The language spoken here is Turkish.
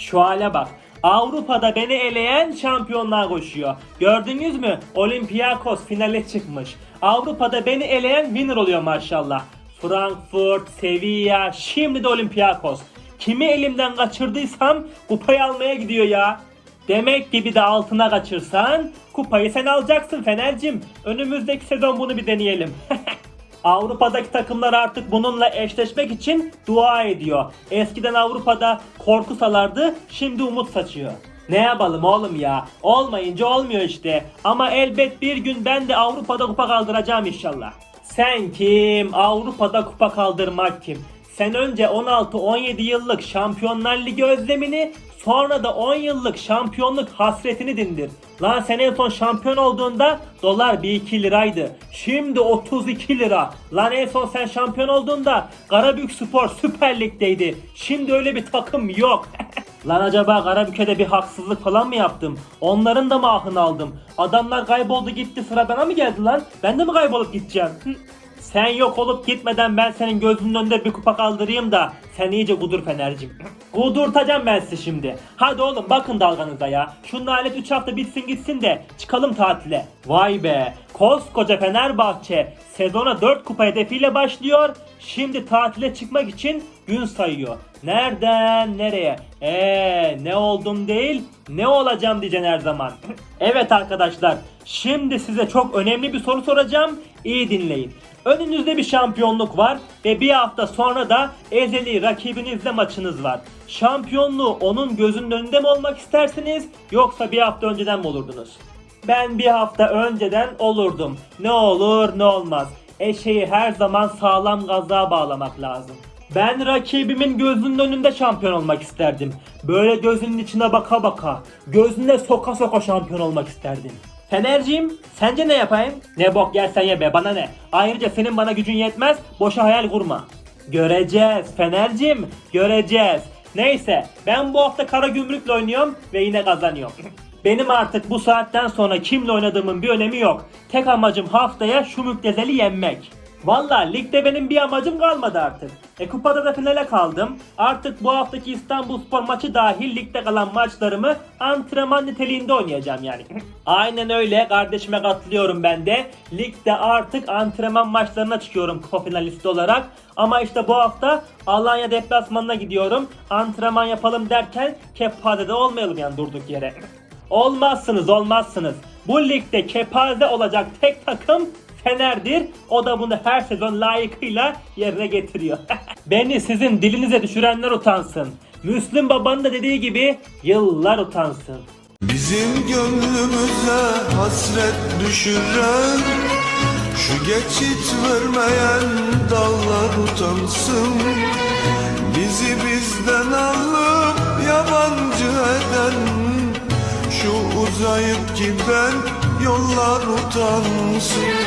Şu hale bak. Avrupa'da beni eleyen şampiyonluğa koşuyor. Gördünüz mü? Olympiakos finale çıkmış. Avrupa'da beni eleyen winner oluyor maşallah. Frankfurt, Sevilla, şimdi de Olympiakos. Kimi elimden kaçırdıysam kupayı almaya gidiyor ya. Demek ki bir de altına kaçırsan kupayı sen alacaksın Fener'cim. Önümüzdeki sezon bunu bir deneyelim. Avrupa'daki takımlar artık bununla eşleşmek için dua ediyor. Eskiden Avrupa'da korku salardı, şimdi umut saçıyor. Ne yapalım oğlum ya? Olmayınca olmuyor işte. Ama elbet bir gün ben de Avrupa'da kupa kaldıracağım inşallah. Sen kim? Avrupa'da kupa kaldırmak kim? Sen önce 16-17 yıllık Şampiyonlar Ligi özlemini sonra da 10 yıllık şampiyonluk hasretini dindir. Lan sen en son şampiyon olduğunda dolar 1-2 liraydı. Şimdi 32 lira. Lan en son sen şampiyon olduğunda Karabük Spor Süper Lig'deydi. Şimdi öyle bir takım yok. Lan acaba Karabük'e bir haksızlık falan mı yaptım? Onların da mı ahını aldım? Adamlar kayboldu gitti sıra bana mı geldi lan? Ben de mi kaybolup gideceğim? Sen yok olup gitmeden ben senin gözünün önünde bir kupa kaldırayım da sen iyice kudur Fener'cim. Kudurtacağım ben sizi şimdi. Hadi oğlum bakın dalganıza ya. Şu nalet 3 hafta bitsin gitsin de çıkalım tatile. Vay be. Koskoca Fenerbahçe sezona 4 kupa hedefiyle başlıyor. Şimdi tatile çıkmak için gün sayıyor. Nereden nereye? Eee ne oldum değil ne olacağım diyeceksin her zaman. evet arkadaşlar şimdi size çok önemli bir soru soracağım. İyi dinleyin. Önünüzde bir şampiyonluk var ve bir hafta sonra da ezeli rakibinizle maçınız var. Şampiyonluğu onun gözünün önünde mi olmak istersiniz yoksa bir hafta önceden mi olurdunuz? Ben bir hafta önceden olurdum. Ne olur ne olmaz. Eşeği her zaman sağlam gazlığa bağlamak lazım. Ben rakibimin gözünün önünde şampiyon olmak isterdim. Böyle gözünün içine baka baka, gözüne soka soka şampiyon olmak isterdim. Fenerciğim, sence ne yapayım? Ne bok yersen ye be, bana ne? Ayrıca senin bana gücün yetmez, boşa hayal kurma. Göreceğiz Fenerciğim, göreceğiz. Neyse, ben bu hafta kara gümrükle oynuyorum ve yine kazanıyorum. Benim artık bu saatten sonra kimle oynadığımın bir önemi yok. Tek amacım haftaya şu müptezeli yenmek. Valla ligde benim bir amacım kalmadı artık. E kupada da finale kaldım. Artık bu haftaki İstanbul Spor maçı dahil ligde kalan maçlarımı antrenman niteliğinde oynayacağım yani. Aynen öyle kardeşime katılıyorum ben de. Ligde artık antrenman maçlarına çıkıyorum kupa finalisti olarak. Ama işte bu hafta Alanya deplasmanına gidiyorum. Antrenman yapalım derken kepadede olmayalım yani durduk yere. Olmazsınız olmazsınız. Bu ligde kepaze olacak tek takım Fener'dir. O da bunu her sezon layıkıyla yerine getiriyor. Beni sizin dilinize düşürenler utansın. Müslüm Baba'nın da dediği gibi yıllar utansın. Bizim gönlümüze hasret düşüren Şu geçit vermeyen dallar utansın Bizi bizden alıp yabancı eden Şu uzayıp giden yollar utansın